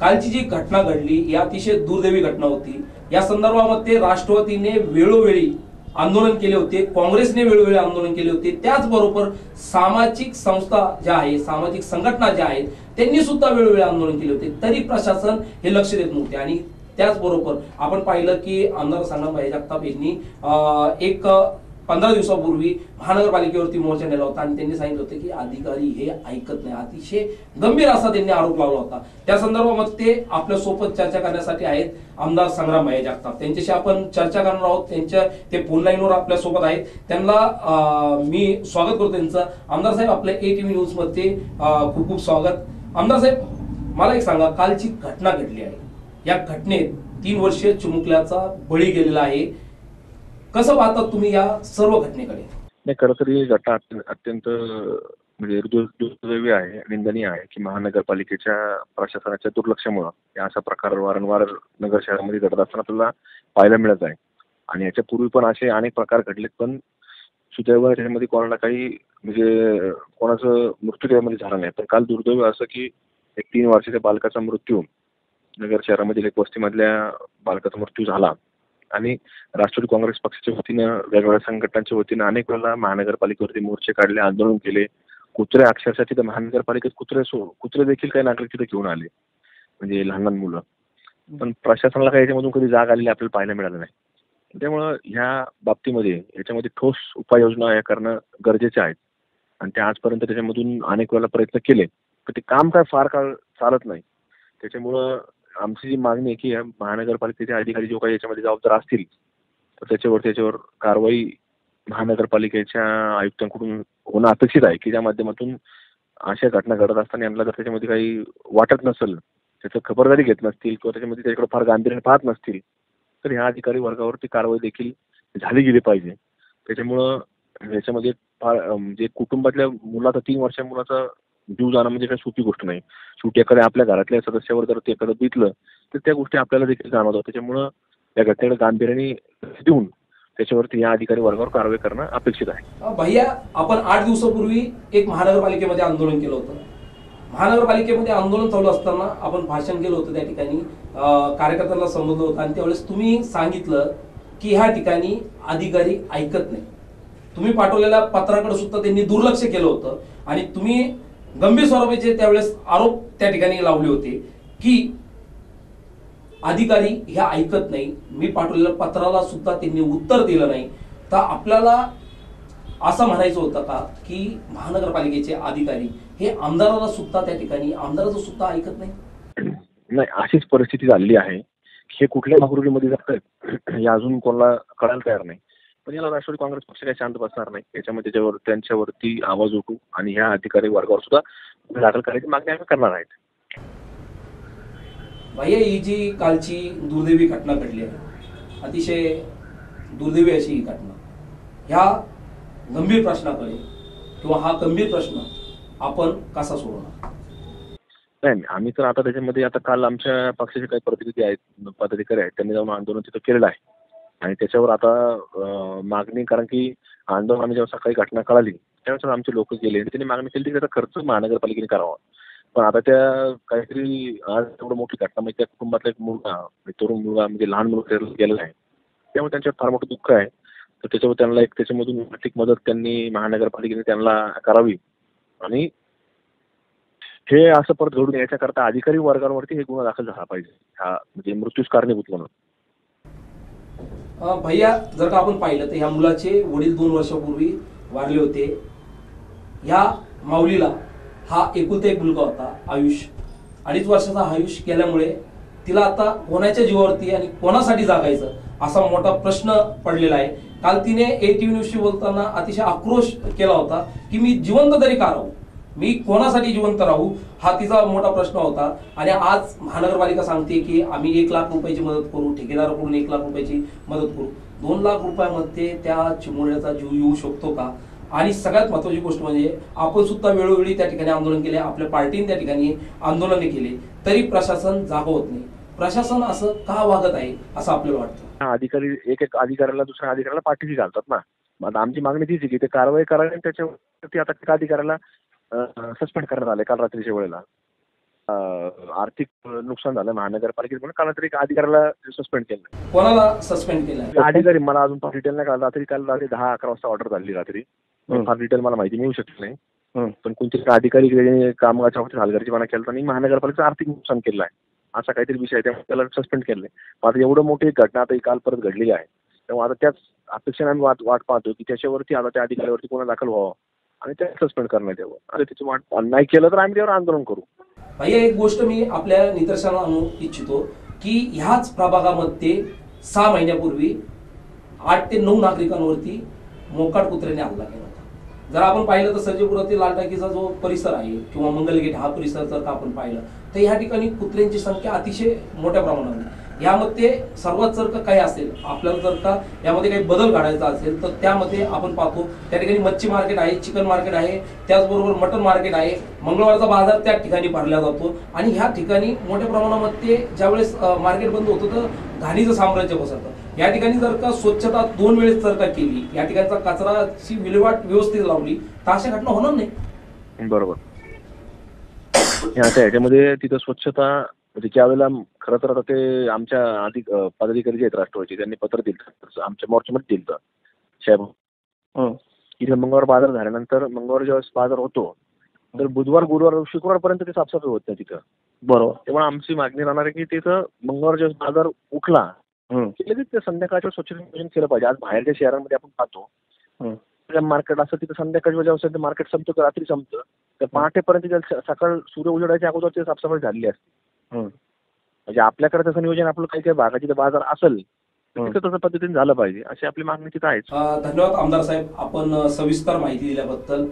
कालची जी घटना घडली ही अतिशय दुर्दैवी घटना होती. या संदर्भामध्ये राष्ट्रवादीने वेळोवेळी आंदोलन केले होते काँग्रेसने वेळोवेळी आंदोलन केले होते. त्याचबरोबर सामाजिक संस्था ज्या आहेत सामाजिक संघटना ज्या आहेत त्यांनी सुद्धा वेळोवेळी आंदोलन केले होते. तरी प्रशासन हे लक्ष देत नव्हते. आणि त्याचबरोबर आपण पाहिलं की आमदार संग्रामभाई जगताप यांनी एक पंधरा दिवसापूर्वी महानगरपालिकेवरती मोर्चा नेला होता आणि त्यांनी सांगितलं होतं की अधिकारी हे ऐकत नाही. अतिशय गंभीर असा त्यांनी आरोप लावला होता. त्या संदर्भामध्ये ते आपल्यासोबत चर्चा करण्यासाठी आहेत. आमदार संग्राम भाई जगताप. त्यांच्याशी आपण चर्चा करणार आहोत. त्यांच्या ते फोन लाईनवर आपल्यासोबत आहेत. त्यांना मी स्वागत करतो त्यांचं. आमदार साहेब आपल्या ए टीव्ही न्यूजमध्ये खूप खूप स्वागत. आमदार साहेब मला एक सांगा. कालची घटना घडली आहे. या घटनेत तीन वर्ष चिमुकल्याचा बळी गेलेला आहे. कसं पाहतात तुम्ही या सर्व घटनेकडे? नाही खरं तर ही घटना अत्यंत अत्यंत म्हणजे दुर्- दुर्दैवी आहे निंदनीय आहे की महानगरपालिकेच्या प्रशासनाच्या दुर्लक्षामुळं या असा प्रकार वारंवार नगर शहरामध्ये घडत असताना आपल्याला पाहायला मिळत आहे. आणि याच्या पूर्वी पण असे अनेक प्रकार घडलेत पण सुदैवाने त्याच्यामध्ये कोणाला काही म्हणजे कोणाचं मृत्यू त्यामध्ये झाला नाही. पण काल दुर्दैव असं की एक तीन वर्षाच्या बालकाचा मृत्यू नगर शहरामधील एक वस्तीमधल्या बालकाचा मृत्यू झाला. आणि राष्ट्रवादी काँग्रेस पक्षाच्या वतीनं वेगवेगळ्या संघटनांच्या वतीनं अनेक वेळेला महानगरपालिकेवरती मोर्चे काढले आंदोलन केले. कुत्रे अक्षरशः तिथं महानगरपालिकेत कुत्रे सो कुत्रे देखील काही नागरिक तिथे घेऊन आले. म्हणजे लहान लहान मुलं. पण प्रशासनाला काही याच्यामधून कधी जाग आलेली आपल्याला पाहायला मिळालं नाही. त्यामुळं ह्या बाबतीमध्ये याच्यामध्ये ठोस उपाययोजना या करणं गरजेचे आहेत आणि ते आजपर्यंत त्याच्यामधून अनेक वेळेला प्रयत्न केले. पण ते काम काय फार काळ चालत नाही. त्याच्यामुळं आमची जी मागणी आहे की या महानगरपालिकेचे अधिकारी जो काही याच्यामध्ये जबाबदार असतील तर त्याच्यावर त्याच्यावर कारवाई महानगरपालिकेच्या आयुक्तांकडून होणं अपेक्षित आहे की ज्या माध्यमातून अशा घटना घडत असताना यांना जर त्याच्यामध्ये काही वाटत नसेल त्याचं खबरदारी घेत नसतील किंवा त्याच्यामध्ये त्याच्याकडे फार गांभीर्याने पाहत नसतील तर ह्या अधिकारी वर्गावरती कारवाई देखील झाली गेली पाहिजे. त्याच्यामुळं याच्यामध्ये फार म्हणजे कुटुंबातल्या मुलाचा तीन वर्षा मुलाचा जीव जाणं म्हणजे काही सोपी गोष्ट नाही. शेवटी एखाद्या आपल्या घरातल्या सदस्यावर जर ते एखादं बितलं तर त्या गोष्टी आपल्याला देखील जाणवतात. त्याच्यामुळं या घटनेकडे गांभीर्याने देऊन त्याच्यावरती या अधिकारी वर्गावर कारवाई करणं अपेक्षित आहे. भैया आपण आठ दिवसापूर्वी एक महानगरपालिकेमध्ये आंदोलन केलं होतं. महानगरपालिकेमध्ये आंदोलन चालू असताना आपण भाषण केलं होतं त्या ठिकाणी. कार्यकर्त्यांना संबोधलं होतं आणि त्यावेळेस तुम्ही सांगितलं की ह्या ठिकाणी अधिकारी ऐकत नाही. तुम्ही पाठवलेल्या पत्राकडे सुद्धा त्यांनी दुर्लक्ष केलं होतं आणि तुम्ही गंभीर स्वरूपाचे त्यावेळेस आरोप त्या ठिकाणी लावले होते की अधिकारी ह्या ऐकत नाही. मी पाठवलेल्या पत्राला सुद्धा त्यांनी उत्तर दिलं नाही. तर आपल्याला असं म्हणायचं होतं का की महानगरपालिकेचे अधिकारी हे आमदाराला सुद्धा त्या ठिकाणी आमदाराचं सुद्धा ऐकत नाही? नाही अशीच परिस्थिती झालेली आहे हे कुठल्या भागरुरीमध्ये जात आहेत. हे अजून कोणाला कळायला तयार नाही. पण याला राष्ट्रवादी काँग्रेस पक्ष काही शांत बसणार नाही. याच्यामध्ये त्याच्यावर त्यांच्यावरती आवाज उठू आणि ह्या अधिकारी वर्गावर सुद्धा दाखल करायची मागणी आम्ही करणार आहेत. भैया ही जी कालची दुर्दैवी घटना घडली आहे अतिशय दुर्दैवी अशी ही घटना. ह्या गंभीर प्रश्नाकडे किंवा हा गंभीर प्रश्न आपण कसा सोडवणार? नाही नाही, आम्ही तर आता त्याच्यामध्ये आता काल आमच्या पक्षाचे काही प्रतिनिधी आहेत पदाधिकारी आहेत त्यांनी जाऊन आंदोलन तिथं केलेलं आहे. आणि त्याच्यावर आता मागणी कारण की आंदोलनाने जेव्हा सकाळी घटना कळाली त्यावेळेस आमचे लोक गेले आणि त्यांनी मागणी केली की त्याचा खर्च महानगरपालिकेने करावा. पण आता त्या काहीतरी आज एवढं मोठी घटना म्हणजे त्या कुटुंबातला एक मुलगा म्हणजे तरुण मुलगा म्हणजे लहान मुलगा गेलेला आहे. त्यामुळे त्यांच्यावर फार मोठं दुःख आहे. तर त्याच्यावर त्यांना एक त्याच्यामधून आर्थिक मदत त्यांनी महानगरपालिकेने त्यांना करावी. आणि हे असं परत घडून याच्याकरता अधिकारी वर्गांवरती हे गुन्हा दाखल झाला पाहिजे. हा म्हणजे मृत्यूच कारणीभूत म्हणून. भैया जर का आपण पाहिलं तर ह्या मुलाचे वडील दोन वर्षापूर्वी वारले होते. ह्या माऊलीला हा एकुलता एक मुलगा होता आयुष. अडीच वर्षाचा आयुष केल्यामुळे तिला आता कोणाच्या जीवावरती आणि कोणासाठी जागायचं असा मोठा प्रश्न पडलेला आहे. काल तिने ए टी न्यूजशी बोलताना अतिशय आक्रोश केला होता की मी जिवंत तरी का राहू? मी कोणासाठी जिवंत राहू हा तिचा मोठा प्रश्न होता. आणि आज महानगरपालिका सांगते की आम्ही एक लाख रुपयाची मदत करू ठेकेदाराकडून एक लाख रुपयाची मदत करू. दोन लाख रुपयामध्ये त्या चिमुरड्याचा जीव येऊ शकतो का? आणि सगळ्यात महत्वाची गोष्ट म्हणजे आपण सुद्धा वेळोवेळी त्या ठिकाणी आंदोलन केले आपल्या पार्टीने त्या ठिकाणी आंदोलने केले तरी प्रशासन जागा होत नाही. प्रशासन असं का वागत आहे असं आपल्याला वाटतं? अधिकारी एक एक अधिकाऱ्याला दुसऱ्या अधिकाऱ्याला पाठीशी घालतात ना. आता आमची मागणी तीच आहे की ते कारवाई करावी आणि त्याच्यावरती आता एका अधिकाऱ्याला सस्पेंड करण्यात आले काल रात्रीच्या वेळेला. अं, आर्थिक नुकसान झालं महानगरपालिकेत म्हणून काल रात्री एक अधिकाऱ्याला सस्पेंड केलं. कोणाला सस्पेंड केलं? अधिकारी मला अजून फार डिटेल नाही कळलं रात्री काल रात्री दहा अकरा वाजता ऑर्डर झाली रात्री. हं. फार डिटेल मला माहिती मिळू शकली नाही. पण कोणतरी एक अधिकारी कामगारच्या बाबतीत हलगर्जीपणा केला आणि महानगरपालिकेचं आर्थिक नुकसान केलं आहे. असा काहीतरी विषय आहे त्यामुळे त्याला सस्पेंड केलंय मग आता एवढं मोठी एक घटना आता काल परत घडलेली आहे. त्यामुळे आता त्याच अपेक्षेने आम्ही वाट वाट पाहतो की त्याच्यावरती आता त्या अधिकाऱ्यावरती कोणा दाखल व्हावं? आणि त्याला सस्पेंड करण्यात यावं. आणि त्याची वाट नाही केलं तर आम्ही त्यावर आंदोलन करू. भैया एक गोष्ट मी आपल्या निदर्शनाला आणू इच्छितो की ह्याच प्रभागामध्ये सहा महिन्यापूर्वी आठ ते नऊ नागरिकांवरती मोकाट कुत्र्याने हल्ला केला होता. जर आपण पाहिलं तर सर्जेपुरातील लालटाकीचा जो परिसर आहे किंवा मंगलगेट हा परिसर जर का आपण पाहिलं तर ह्या ठिकाणी कुत्र्यांची संख्या अतिशय मोठ्या प्रमाणावर आहे. यामध्ये सर्वात जर का काही असेल आपल्याला जर का यामध्ये काही बदल काढायचा असेल तर त्यामध्ये आपण पाहतो त्या ठिकाणी मच्छी मार्केट आहे चिकन मार्केट आहे त्याचबरोबर मटन मार्केट आहे. मंगळवारचा बाजार त्या ठिकाणी भरला जातो. आणि ह्या ठिकाणी मोठ्या प्रमाणामध्ये ज्यावेळेस मार्केट बंद होतं तर घाणीचं साम्राज्य पसरतं. या ठिकाणी जर का स्वच्छता दोन वेळेस जर का केली या ठिकाणचा कचराची विल्हेवाट व्यवस्थित लावली तर अशा घटना होणार नाही. बरोबर. आणि ह्याच्यामध्ये तिथं स्वच्छता म्हणजे ज्या वेळेला खरं तर आता ते आमच्या अधिक अं, पदाधिकारी जे आहेत राष्ट्रवादीचे त्यांनी पत्र दिलं आमच्या मोर्चामध्ये दिलं साहेब हं. इथे मंगळवार बाजार झाल्यानंतर मंगळवार ज्यावेळेस बाजार होतो तर बुधवार गुरुवार शुक्रवारपर्यंत ते साफसफाई होत नाही तिथं बरोबर तेव्हा आमची मागणी राहणार आहे की तिथं मंगळवार ज्यावेळेस बाजार उठला हं. की लगेच ते संध्याकाळच्या स्वच्छता नियोजन केलं पाहिजे आज बाहेरच्या शहरांमध्ये आपण पाहतो. मार्केट असं तिथं संध्याकाळच्या वेळेस मार्केट संपतं का रात्री संपतं तर पहाटेपर्यंत सकाळ सूर्य उजेडाच्या अगोदर ते साफसफाई झालेली असते. म्हणजे आपल्याकडे तसं नियोजन आपलं काही काही जिथं बाजार असेल. तिथं तसं पद्धतीने झालं पाहिजे. अशी आपली मागणी तिथं आहेच. अं, धन्यवाद आमदार साहेब. आपण सविस्तर माहिती दिल्याबद्दल.